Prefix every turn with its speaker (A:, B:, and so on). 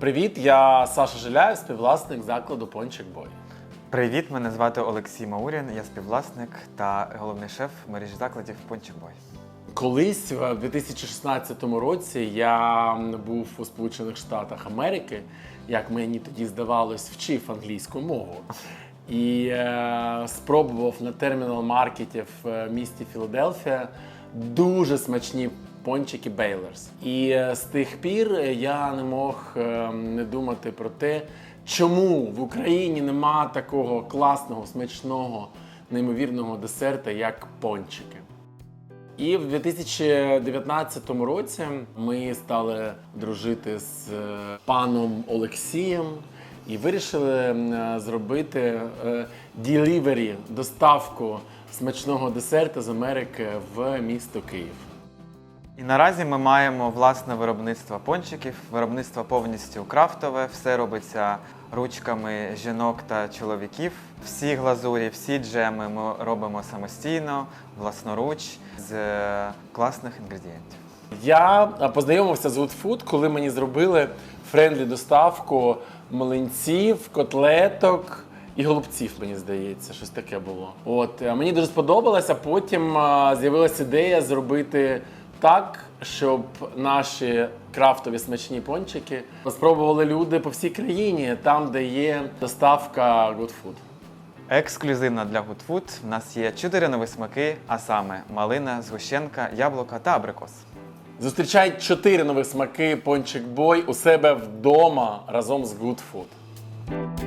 A: Привіт, я Саша Жиляєв, співвласник закладу Пончик Бой.
B: Привіт, мене звати Олексій Маурін, я співвласник та головний шеф мережі закладів Пончик-Бой.
A: Колись в 2016 році я був у Сполучених Штатах Америки, як мені тоді здавалось, вчив англійську мову. І е, спробував на термінал маркеті в е, місті Філадельфія дуже смачні пончики Бейлерс. І е, з тих пір я не мог е, не думати про те, чому в Україні нема такого класного, смачного, неймовірного десерта, як пончики. І в 2019 році ми стали дружити з е, паном Олексієм і вирішили е, зробити е, delivery, доставку смачного десерту з Америки в місто Київ.
B: І наразі ми маємо власне виробництво пончиків, виробництво повністю крафтове, все робиться ручками жінок та чоловіків. Всі глазурі, всі джеми ми робимо самостійно, власноруч з е, класних інгредієнтів.
A: Я познайомився з Wood Food, коли мені зробили френдлі доставку млинців, котлеток і голубців, мені здається, щось таке було. От е, мені дуже сподобалося. Потім з'явилася ідея зробити так, щоб наші крафтові смачні пончики спробували люди по всій країні, там, де є доставка Good Food.
B: Ексклюзивно для Good Food в нас є чотири нові смаки, а саме малина, згущенка, яблука та абрикос.
A: Зустрічай чотири нових смаки Пончик Бой у себе вдома разом з Good Food.